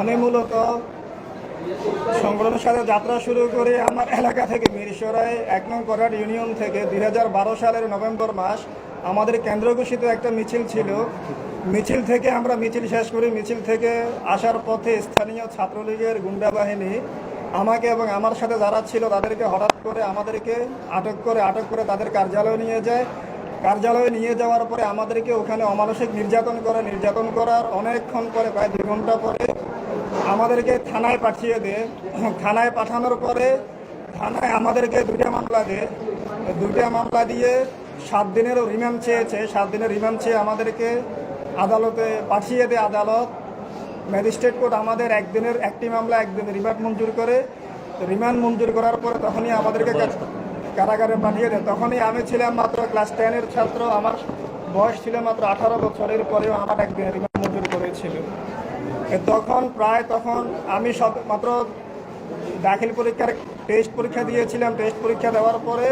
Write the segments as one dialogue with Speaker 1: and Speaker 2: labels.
Speaker 1: আমি মূলত সংগঠনের সাথে যাত্রা শুরু করে আমার এলাকা থেকে মিরসরাই এক নং করার ইউনিয়ন থেকে দু হাজার বারো সালের নভেম্বর মাস আমাদের কেন্দ্র ঘোষিত একটা মিছিল ছিল। মিছিল থেকে আমরা মিছিল শেষ করি। মিছিল থেকে আসার পথে স্থানীয় ছাত্রলীগের গুন্ডা বাহিনী আমাকে এবং আমার সাথে যারা ছিল তাদেরকে হঠাৎ করে আমাদেরকে আটক করে আটক করে তাদের কার্যালয়ে নিয়ে যায়। কার্যালয়ে নিয়ে যাওয়ার পরে আমাদেরকে ওখানে অমানসিক নির্যাতন করে, নির্যাতন করার অনেকক্ষণ পরে, প্রায় দুই ঘণ্টা পরে আমাদেরকে থানায় পাঠিয়ে দেয় থানায় পাঠানোর পরে থানায় আমাদেরকে দুইটা মামলা দেয় দুইটা মামলা দিয়ে সাত দিনেরও রিমান্ড চেয়েছে। সাত দিনের রিমান্ড চেয়ে আমাদেরকে আদালতে পাঠিয়ে দেয় আদালত। ম্যাজিস্ট্রেট কোর্ট আমাদের একদিনের একটি মামলা একদিনের রিমান্ড মঞ্জুর করে। রিমান্ড মঞ্জুর করার পরে তখনই আমাদেরকে কারাগারে পাঠিয়ে দেয় তখনই আমি ছিলাম মাত্র ক্লাস টেনের ছাত্র। আমার বয়স ছিল মাত্র আঠারো বছরের পরেও আমার একদিনের রিমান্ড মঞ্জুর করেছিল। তখন প্রায় তখন আমি সব মাত্র দাখিল পরীক্ষার টেস্ট পরীক্ষা দিয়েছিলাম। টেস্ট পরীক্ষা দেওয়ার পরে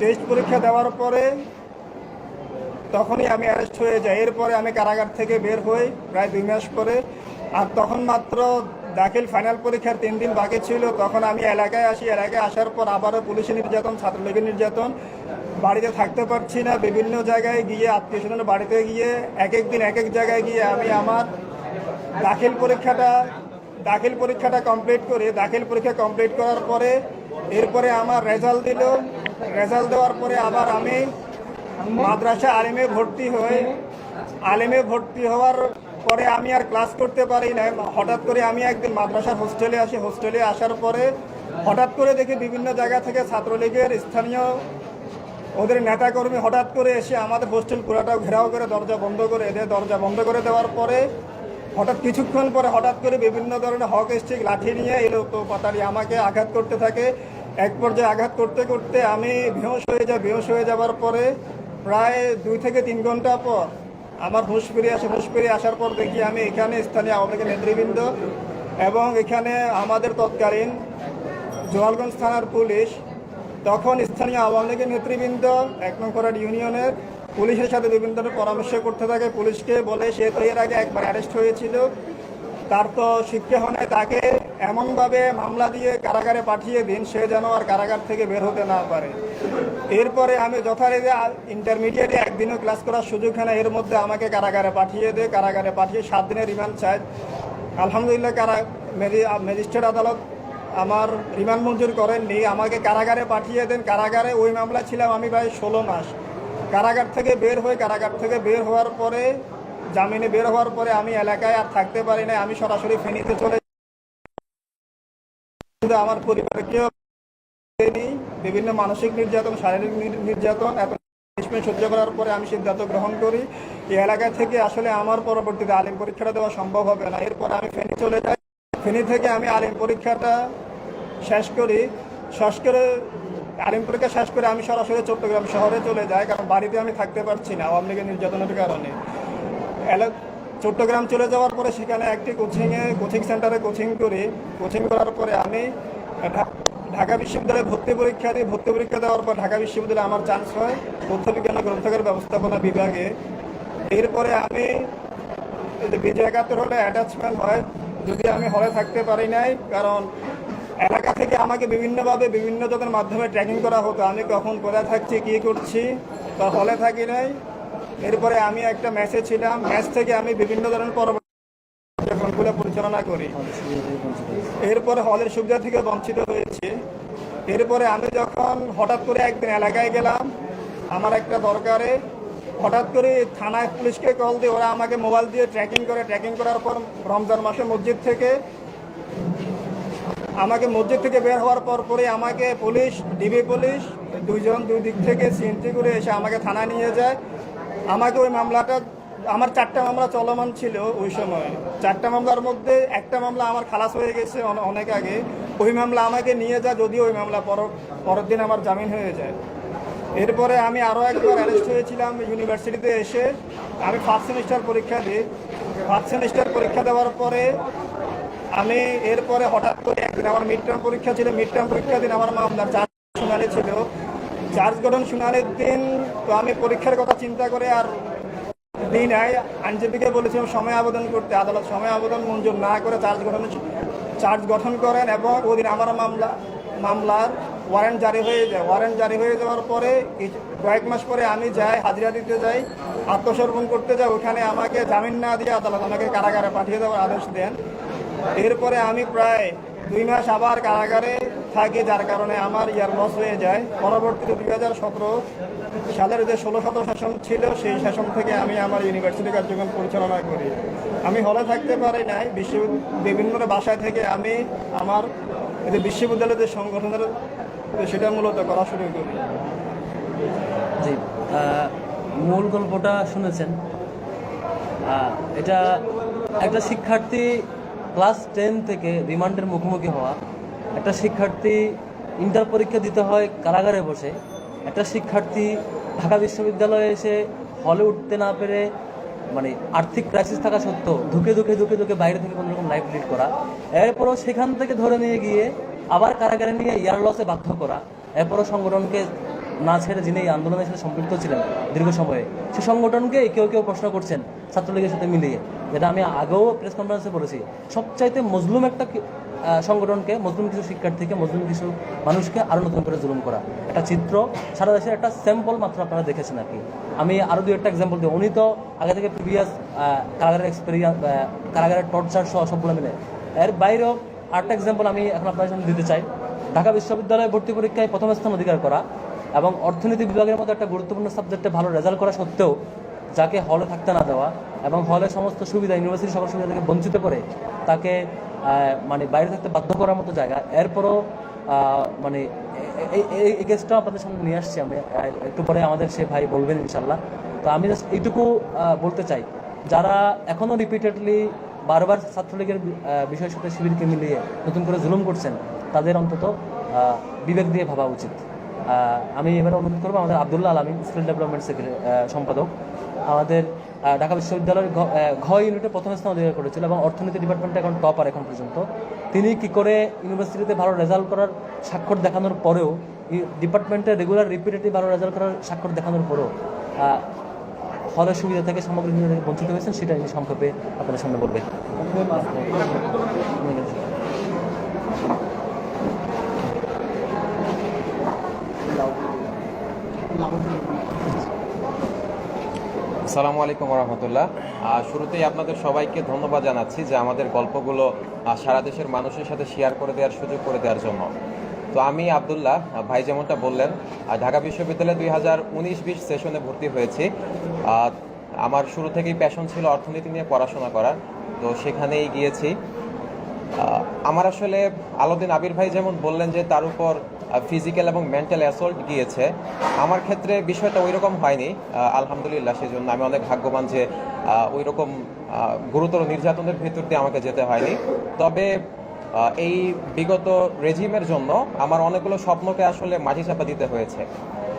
Speaker 1: টেস্ট পরীক্ষা দেওয়ার পরে তখনই আমি অ্যারেস্ট হয়ে যাই। এরপরে আমি কারাগার থেকে বের হই প্রায় দুই মাস পরে। আর তখন মাত্র দাখিল ফাইনাল পরীক্ষার তিন দিন বাকি ছিল। তখন আমি এলাকায় আসি। এলাকায় আসার পর আবারও পুলিশের নির্যাতন ছাত্রলীগের নির্যাতন। বাড়িতে থাকতে পারছি না। বিভিন্ন জায়গায় গিয়ে আত্মীয় স্বজনের বাড়িতে গিয়ে এক এক দিন এক এক জায়গায় গিয়ে আমি আমার দাখিল পরীক্ষাটা দাখিল পরীক্ষাটা কমপ্লিট করে, দাখিল পরীক্ষা কমপ্লিট করার পরে, এরপরে আমার রেজাল্ট দিল। রেজাল্ট দেওয়ার পরে আবার আমি মাদ্রাসা আলিমে ভর্তি হয়ে আলিমে ভর্তি হওয়ার পরে আমি আর ক্লাস করতে পারি না হঠাৎ করে আমি একদিন মাদ্রাসার হোস্টেলে আসি। হোস্টেলে আসার পরে হঠাৎ করে দেখি বিভিন্ন জায়গা থেকে ছাত্রলীগের স্থানীয় ওদের নেতাকর্মী হঠাৎ করে এসে আমাদের হোস্টেল পুরাটাও ঘেরাও করে, দরজা বন্ধ করে দেয় দরজা বন্ধ করে দেওয়ার পরে হঠাৎ কিছুক্ষণ পরে হঠাৎ করে বিভিন্ন ধরনের হক স্টিক লাঠি নিয়ে এলো। তো পাতারি আমাকে আঘাত করতে থাকে। এক পর্যায়ে আঘাত করতে করতে আমি বেহোশ হয়ে যাই বেহোশ হয়ে যাওয়ার পরে প্রায় দুই থেকে তিন ঘণ্টা পর আমার হুঁশ ফিরে আসে, হুঁশ ফিরে আসার পর দেখি আমি এখানে স্থানীয় আওয়ামী লীগের নেতৃবৃন্দ এবং এখানে আমাদের তৎকালীন জোয়ালগঞ্জ থানার পুলিশ, তখন স্থানীয় আওয়ামী লীগের নেতৃবৃন্দ, এক নম্বর ইউনিয়নের পুলিশের সাথে বিভিন্ন ধরনের পরামর্শ করতে থাকে। পুলিশকে বলে, সে তো এর আগে একবার অ্যারেস্ট হয়েছিল। তার তো শিক্ষা হয় তাকে এমনভাবে মামলা দিয়ে কারাগারে পাঠিয়ে দিন, সে যেন আর কারাগার থেকে বের হতে না পারে। এরপরে আমি যথারীতি ইন্টারমিডিয়েটে একদিনও ক্লাস করার সুযোগ হয় না এর মধ্যে আমাকে কারাগারে পাঠিয়ে দেয় কারাগারে পাঠিয়ে সাত দিনের রিমান্ড চায় আলহামদুলিল্লাহ, কারা ম্যাজি- ম্যাজিস্ট্রেট আদালত আমার রিমান্ড মঞ্জুর করেননি। আমাকে কারাগারে পাঠিয়ে দেন। কারাগারে ওই মামলা ছিলাম আমি প্রায় ষোলো মাস। কারাগার থেকে বের হয়ে কারাগার থেকে বের হওয়ার পরে, জামিনে বের হওয়ার পরে আমি এলাকায় আর থাকতে পারি না আমি সরাসরি ফেনীতে চলে। কিন্তু আমার পরিবারকেও। বিভিন্ন মানসিক নির্যাতন, শারীরিক নির্যাতন, এত সহ্য করার পরে আমি সিদ্ধান্ত গ্রহণ করি। এই এলাকা থেকে আসলে আমার পরবর্তীতে আলিম পরীক্ষাটা দেওয়া সম্ভব হবে না। এরপর আমি ফেনী চলে যাই। ফেনী থেকে আমি আলিম পরীক্ষাটা শেষ করি। শেষ করে আলিম পরীক্ষা শেষ করে আমি সরাসরি চট্টগ্রাম শহরে চলে যাই, কারণ বাড়িতে আমি থাকতে পারছি না আওয়ামী লীগের নির্যাতনের কারণে। চট্টগ্রাম চলে যাওয়ার পরে সেখানে একটি কোচিংয়ে, কোচিং সেন্টারে কোচিং করি। কোচিং করার পরে আমি ঢাকা বিশ্ববিদ্যালয়ে ভর্তি পরীক্ষা দিই। ভর্তি পরীক্ষা দেওয়ার পর ঢাকা বিশ্ববিদ্যালয়ে আমার চান্স হয় তথ্য বিজ্ঞান গ্রন্থাগার ব্যবস্থাপনা বিভাগে। এরপরে আমি বিজয় একাত্তর হলে অ্যাটাচমেন্ট হয়। যদি আমি হলে থাকতে পারি নাই, কারণ এলাকা থেকে আমাকে বিভিন্নভাবে বিভিন্ন জনের মাধ্যমে ট্র্যাকিং করা হতো। আমি কখন কোথায় থাকছি, কী করছি, বা হলে থাকি নাই। এরপরে আমি একটা ম্যাচে ছিলাম। ম্যাচ থেকে আমি বিভিন্ন ধরনের পরবর্তী পরিচালনা করি। এরপরে হলের সুবিধা থেকে বঞ্চিত হয়েছি। এরপরে আমি যখন হঠাৎ করে একদিন এলাকায় গেলাম, আমার একটা দরকারে, হঠাৎ করে থানায় পুলিশকে কল দিয়ে ওরা আমাকে মোবাইল দিয়ে ট্র্যাকিং করে। ট্র্যাকিং করার পর রমজান মাসে মসজিদ থেকে আমাকে মসজিদ থেকে বের হওয়ার পর পরে আমাকে পুলিশ, ডিবি পুলিশ, দুইজন দুই দিক থেকে সিএনটি করে এসে আমাকে থানায় নিয়ে যায়। আমাকে ওই মামলাটা, আমার চারটা মামলা চলমান ছিল ওই সময়। চারটা মামলার মধ্যে একটা মামলা আমার খালাস হয়ে গেছে অনেক আগে। ওই মামলা আমাকে নিয়ে যায় যদিও ওই মামলা পর পরের দিন আমার জামিন হয়ে যায়। এরপরে আমি আরও একবার অ্যারেস্ট হয়েছিলাম ইউনিভার্সিটিতে এসে। আমি ফার্স্ট সেমিস্টার পরীক্ষা দিই। ফার্স্ট সেমিস্টার পরীক্ষা দেওয়ার পরে আমি এরপরে হঠাৎ করে একদিন আমার মিড টার্ম পরীক্ষা ছিল মিড টার্ম পরীক্ষার দিন আমার মামলার চার্জ শুনানি ছিল। চার্জ গঠন শুনানির দিন তো আমি পরীক্ষার কথা চিন্তা করে আর দিই নাই। আইনজীবীকে বলেছিলাম, সময় আবেদন করতে। আদালত সময় আবেদন মঞ্জুর না করে চার্জ গঠন চার্জ গঠন করেন এবং ওদিন আমার মামলা, মামলার ওয়ারেন্ট জারি হয়ে যায়। ওয়ারেন্ট জারি হয়ে যাওয়ার পরে কয়েক মাস পরে আমি যাই, হাজিরা দিতে যাই, আত্মসমর্পণ করতে যাই। ওখানে আমাকে জামিন না দিয়ে আদালত আমাকে কারাগারে পাঠিয়ে দেওয়ার আদেশ দেন। এরপরে আমি প্রায় দুই মাস আবার কারাগারে থাকি, যার কারণে আমার ইয়ার লস হয়ে যায়। পরবর্তীতে দুই হাজার সতেরো সালের যে ষোলো শত শাসন ছিল, সেই শাসন থেকে আমি আমার ইউনিভার্সিটি কার্যক্রম পরিচালনা করি। আমি হলে থাকতে পারি নাই, বিশ্ব বিভিন্ন বাসায় থেকে আমি আমার যে বিশ্ববিদ্যালয়ের যে সংগঠনের, সেটা মূলত করা শুরু করি।
Speaker 2: জি মূল গল্পটা শুনেছেন। এটা একটা শিক্ষার্থী ক্লাস টেন থেকে রিমান্ডের মুখোমুখি হওয়া, একটা শিক্ষার্থী ইন্টার পরীক্ষা দিতে হয় কারাগারে বসে, একটা শিক্ষার্থী ঢাকা বিশ্ববিদ্যালয়ে এসে হলে উঠতে না পেরে মানে আর্থিক ক্রাইসিস থাকা সত্ত্বেও ধুকে ধুকে ধুকে ধুকে বাইরে থেকে কোনো রকম লাইফ লিড করা, এরপরও সেখান থেকে ধরে নিয়ে গিয়ে আবার কারাগারে নিয়ে ইয়ার লসে বাধ্য করা, এরপরও সংগঠনকে না ছেড়ে যিনি এই আন্দোলনের সাথে সম্পৃক্ত ছিলেন দীর্ঘ সময়ে, সে সংগঠনকে কেউ কেউ প্রশ্ন করছেন ছাত্রলীগের সাথে মিলিয়ে। যেটা আমি আগেও প্রেস কনফারেন্সে বলেছি। সবচাইতে মজলুম একটা সংগঠনকে, মজলুম কিছু শিক্ষার্থীকে, মজলুম কিছু মানুষকে আরও নতুন করে জুলুম করা। একটা চিত্র সারা দেশের একটা স্যাম্পল মাত্র আপনারা দেখেছেন আর কি। আমি আরও দু একটা এক্সাম্পল দিই। উনি তো আগে থেকে প্রিভিয়াস কারাগারের এক্সপেরিয়েন্স কারাগারের টর্চার সহ সবগুলো মিলে। এর বাইরেও আরেকটা এক্সাম্পল আমি এখন আপনাদের সামনে দিতে চাই। ঢাকা বিশ্ববিদ্যালয়ে ভর্তি পরীক্ষায় প্রথম স্থান অধিকার করা। এবং অর্থনীতি বিভাগের মতো একটা গুরুত্বপূর্ণ সাবজেক্টে ভালো রেজাল্ট করা সত্ত্বেও যাকে হলে থাকতে না দেওয়া এবং হলে সমস্ত সুবিধা ইউনিভার্সিটি সকল সুবিধা থেকে বঞ্চিত করে তাকে মানে বাইরে থাকতে বাধ্য করার মতো জায়গা, এরপরও মানে এই- কেসটাও আপনাদের সামনে নিয়ে আসছি আমি একটু পরে আমাদের সে ভাই বলবেন ইনশাল্লাহ তো আমি জাস্ট এইটুকু বলতে চাই, যারা এখনও রিপিটেডলি বারবার ছাত্রলীগের বিষয়ের সাথে শিবিরকে মিলিয়ে নতুন করে জুলুম করছেন, তাদের অন্তত বিবেক দিয়ে ভাবা উচিত। আমি এবার অনুরোধ করব আমাদের আবদুল্লাহ আলমী স্কিল ডেভেলপমেন্ট সম্পাদক। আমাদের ঢাকা বিশ্ববিদ্যালয়ের ঘ ইউনিটে প্রথম স্থান অধিকার করেছিল এবং অর্থনীতি ডিপার্টমেন্টে এখন টপার এখন পর্যন্ত। তিনি কি করে ইউনিভার্সিটিতে ভালো রেজাল্ট করার স্বাক্ষর দেখানোর পরেও ডিপার্টমেন্টে রেগুলার রিপিটেটিভ ভালো রেজাল্ট করার স্বাক্ষর দেখানোর পরেও হলের সুবিধা থেকে সামগ্রিক বঞ্চিত হয়েছেন সেটা আমি সংক্ষেপে আপনাদের সামনে বলবে।
Speaker 3: আসসালামু আলাইকুম রহমতুল্লাহ শুরুতেই আপনাদের সবাইকে ধন্যবাদ জানাচ্ছি যে আমাদের গল্পগুলো সারা দেশের মানুষের সাথে শেয়ার করে দেওয়ার সুযোগ করে দেওয়ার জন্য। তো আমি আবদুল্লাহ ভাই যেমনটা বললেন ঢাকা বিশ্ববিদ্যালয়ে দুই হাজার উনিশ বিশ সেশনে ভর্তি হয়েছি। আমার শুরু থেকেই প্যাশন ছিল অর্থনীতি নিয়ে পড়াশোনা করার। তো সেখানেই গিয়েছি। আমার আসলে আলাউদ্দিন আবির ভাই যেমন বললেন যে তার উপর ফিজিক্যাল এবং মেন্টাল অ্যাসল্ট গিয়েছে, আমার ক্ষেত্রে বিষয়টা ওই রকম হয়নি আলহামদুলিল্লাহ সেই জন্য আমি অনেক ভাগ্যবান যে ওই রকম গুরুতর নির্যাতনের ভেতর দিয়ে আমাকে যেতে হয়নি। তবে এই বিগত রেজিমের জন্য আমার অনেকগুলো স্বপ্নকে আসলে মাটি চাপা দিতে হয়েছে।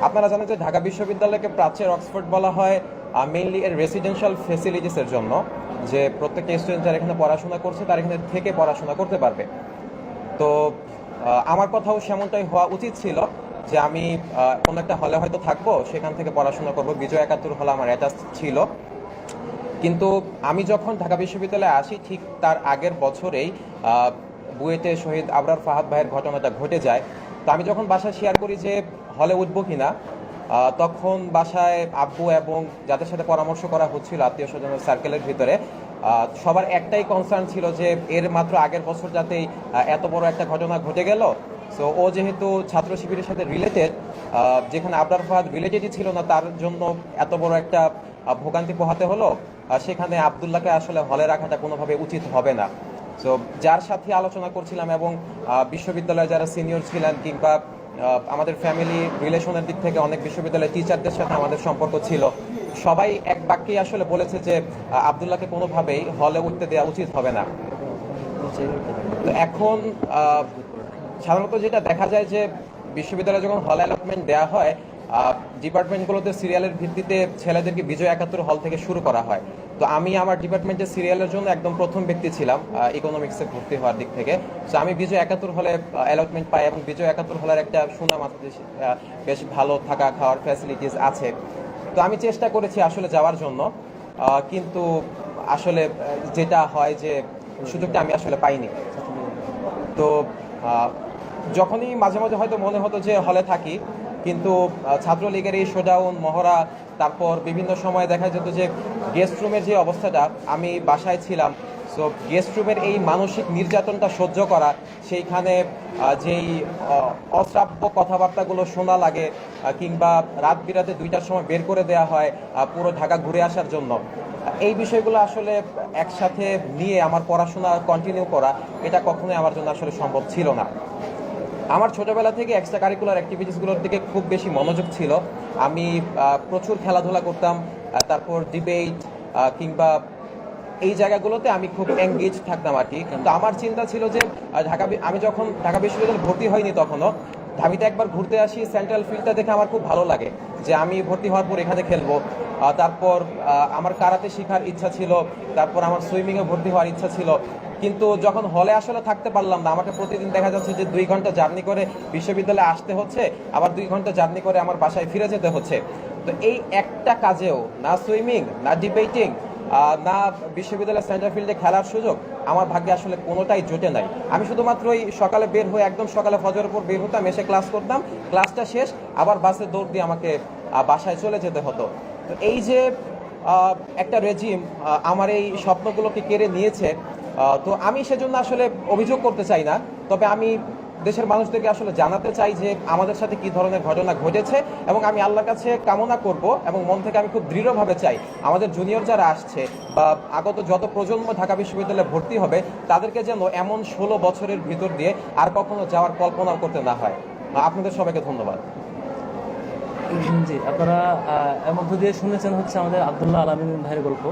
Speaker 3: আপনারা জানেন যে ঢাকা বিশ্ববিদ্যালয়কে প্রাচ্যের অক্সফোর্ড বলা হয় মেইনলি এর রেসিডেন্সিয়াল ফেসিলিটিসের জন্য। যে প্রত্যেকটা স্টুডেন্ট যারা এখানে পড়াশোনা করছে, তারা এখানে থেকে পড়াশোনা করতে পারবে। তো আমার কথাও সেমনটাই হওয়া উচিত ছিল যে আমি কোনো একটা হলে হয়তো থাকব, সেখান থেকে পড়াশোনা করব। বিজয় একাত্তর হলে আমার অ্যাটাচ ছিল। কিন্তু আমি যখন ঢাকা বিশ্ববিদ্যালয়ে আসি, ঠিক তার আগের বছরেই বুয়েটে শহীদ আবরার ফাহাদ ভাইয়ের ঘটনাটা ঘটে যায়। তো আমি যখন বাসায় শেয়ার করি যে হলে উঠবো কিনা তখন বাসায় আব্বু এবং যাদের সাথে পরামর্শ করা হচ্ছিল, আত্মীয় স্বজনের সার্কেলের ভিতরে সবার একটাই কনসার্ন ছিল যে এর মাত্র আগের বছর যাতেই এত বড় একটা ঘটনা ঘটে গেল। সো ও যেহেতু ছাত্র শিবিরের সাথে রিলেটেড যেখানে আবরার ফাহাদ রিলেটেডই ছিল না, তার জন্য এত বড় একটা ভোগান্তি পোহাতে হলো সেখানে আবদুল্লাহকে আসলে হলে রাখাটা কোনোভাবে উচিত হবে না। সো যার সাথে আলোচনা করছিলাম এবং বিশ্ববিদ্যালয়ে যারা সিনিয়র ছিলেন কিংবা আমাদের ফ্যামিলি রিলেশনের দিক থেকে অনেক বিশ্ববিদ্যালয়ের টিচারদের সাথে আমাদের সম্পর্ক ছিল। সবাই এক বাক্যেই আসলে বলেছে যে আবদুল্লাহকে কোনোভাবেই হলে উঠতে দেওয়া উচিত হবে না। তো এখন সাধারণত যেটা দেখা যায় যে, বিশ্ববিদ্যালয়ে যখন হল অ্যালটমেন্ট দেওয়া হয় ডিপার্টমেন্টগুলোতে সিরিয়ালের ভিত্তিতে ছেলেদেরকে বিজয় একাত্তর হল থেকে শুরু করা হয়। তো আমি আমার ডিপার্টমেন্টের সিরিয়ালের জন্য একদম প্রথম ব্যক্তি ছিলাম ইকোনমিক্সে ভর্তি হওয়ার দিক থেকে। তো আমি বিজয় একাত্তর হলে অ্যালটমেন্ট পাই এবং বিজয় একাত্তর হলের একটা সুনাম আছে বেশ ভালো থাকা, খাওয়ার ফ্যাসিলিটিস আছে। তো আমি চেষ্টা করেছি আসলে যাওয়ার জন্য কিন্তু আসলে যেটা হয় যে, সুযোগটা আমি আসলে পাইনি। তো যখনই মাঝে মাঝে হয়তো মনে হতো যে, হলে থাকি, কিন্তু ছাত্রলীগের এই শোডাউন মহড়া, তারপর বিভিন্ন সময় দেখা যেত যে গেস্ট রুমের যে অবস্থাটা, আমি বাসায় ছিলাম। সো গেস্ট রুমের এই মানসিক নির্যাতনটা সহ্য করা, সেইখানে যেই অশ্রাব্য কথাবার্তাগুলো শোনা লাগে কিংবা রাত বিরাতে দুইটার সময় বের করে দেওয়া হয় পুরো ঢাকা ঘুরে আসার জন্য। এই বিষয়গুলো আসলে একসাথে নিয়ে আমার পড়াশোনা কন্টিনিউ করা, এটা কখনোই আমার জন্য আসলে সম্ভব ছিল না। আমার ছোটবেলা থেকে এক্সট্রা কারিকুলার অ্যাক্টিভিটিসগুলোর দিকে খুব বেশি মনোযোগ ছিল। আমি প্রচুর খেলাধুলা করতাম তারপর ডিবেট কিংবা এই জায়গাগুলোতে আমি খুব এঙ্গেজ থাকতাম আর কি। কিন্তু আমার চিন্তা ছিল যে ঢাকা আমি যখন ঢাকা বিশ্ববিদ্যালয়ে ভর্তি হয়নি তখনও, ঢাবিতে একবার ঘুরতে আসি সেন্ট্রাল ফিল্ডটা দেখে আমার খুব ভালো লাগে যে আমি ভর্তি হওয়ার পর এখানে খেলব। তারপর আমার কারাতে শেখার ইচ্ছা ছিল, তারপর আমার সুইমিংয়ে ভর্তি হওয়ার ইচ্ছা ছিল। কিন্তু যখন হলে আসলে থাকতে পারলাম না, আমাকে প্রতিদিন দেখা যাচ্ছে যে দুই ঘণ্টা জার্নি করে বিশ্ববিদ্যালয়ে আসতে হচ্ছে, আবার দুই ঘণ্টা জার্নি করে আমার বাসায় ফিরে যেতে হচ্ছে। তো এই একটা কাজেও না সুইমিং, না ডিবেটিং না বিশ্ববিদ্যালয়ের সেন্টার ফিল্ডে খেলার সুযোগ, আমার ভাগ্যে আসলে কোনোটাই জোটে নাই। আমি শুধুমাত্র ওই সকালে বের হয়ে একদম সকালে ফজরের পর বের হতাম, এসে ক্লাস করতাম, ক্লাসটা শেষ, আবার বাসে দৌড় দিয়ে আমাকে বাসায় চলে যেতে হতো। তো এই যে একটা রেজিম আমার এই স্বপ্নগুলোকে কেড়ে নিয়েছে তো আমি সেজন্য আসলে অভিযোগ করতে চাই না, তবে আমি দেশের মানুষদেরকে আসলে জানাতে চাই যে আমাদের সাথে কি ধরনের ঘটনা ঘটেছে এবং আমি আল্লাহর কাছে কামনা করব এবং মন থেকে আমি খুব দৃঢ়ভাবে চাই আমাদের জুনিয়র যারা আসছে বা আগত যত প্রজন্ম ঢাকা বিশ্ববিদ্যালয়ে ভর্তি হবে, তাদেরকে যেন এমন ষোলো বছরের ভিতর দিয়ে আর কখনো যাওয়ার কল্পনাও করতে না হয়। আপনাদের সবাইকে ধন্যবাদ।
Speaker 2: জি, আপনারা এর মধ্য দিয়ে শুনেছেন হচ্ছে আমাদের আবদুল্লাহ আলমিন ভাইয়ের গল্প।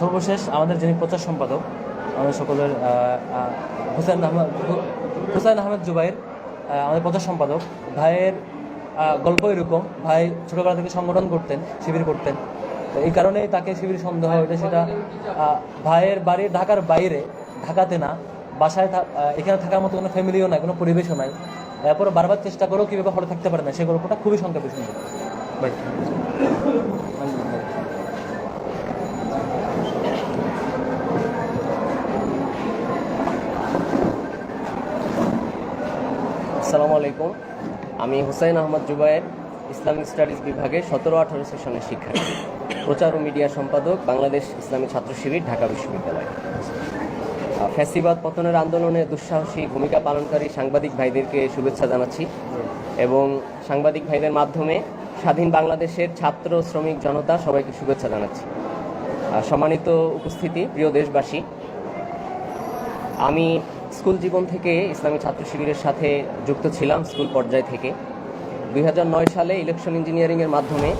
Speaker 2: সর্বশেষ আমাদের যিনি প্রচার সম্পাদক আমাদের সকলের হুসেন আহমদ হুসাইন আহমেদ জুবাইর আমাদের প্রচার সম্পাদক। ভাইয়ের গল্প এরকম। ভাই ছোটবেলা থেকে সংগঠন করতেন, শিবির করতেন। তো এই কারণেই তাকে শিবির সন্দেহ এটা সেটা ভাইয়ের বাড়ি ঢাকার বাইরে, ঢাকাতে না। বাসায় এখানে থাকার মতো কোনো ফ্যামিলিও নাই, কোনো পরিবেশও নাই। এরপরে বারবার চেষ্টা করেও কীভাবে হলে থাকতে পারে না সেই গল্পটা খুবই সংক্ষেপে সুন্দর ভাই
Speaker 4: আসসালামু আলাইকুম। আমি হুসাইন আহমদ জুবায়ের, ইসলামিক স্টাডিজ বিভাগের সতেরো আঠারো সেশনের শিক্ষার্থী। প্রচার ও মিডিয়া সম্পাদক, বাংলাদেশ ইসলামী ছাত্র শিবির, ঢাকা বিশ্ববিদ্যালয়। ফ্যাসিবাদ পতনের আন্দোলনে দুঃসাহসী ভূমিকা পালনকারী সাংবাদিক ভাইদেরকে শুভেচ্ছা জানাচ্ছি এবং সাংবাদিক ভাইদের মাধ্যমে স্বাধীন বাংলাদেশের ছাত্র শ্রমিক জনতা সবাইকে শুভেচ্ছা জানাচ্ছি। সম্মানিত উপস্থিতি, প্রিয় দেশবাসী, আমি স্কুল জীবন থেকে ইসলামী ছাত্র শিবিরের সাথে যুক্ত ছিলাম স্কুল পর্যায় থেকে। দুই হাজার নয় সালে ইলেকশন ইঞ্জিনিয়ারিংয়ের মাধ্যমে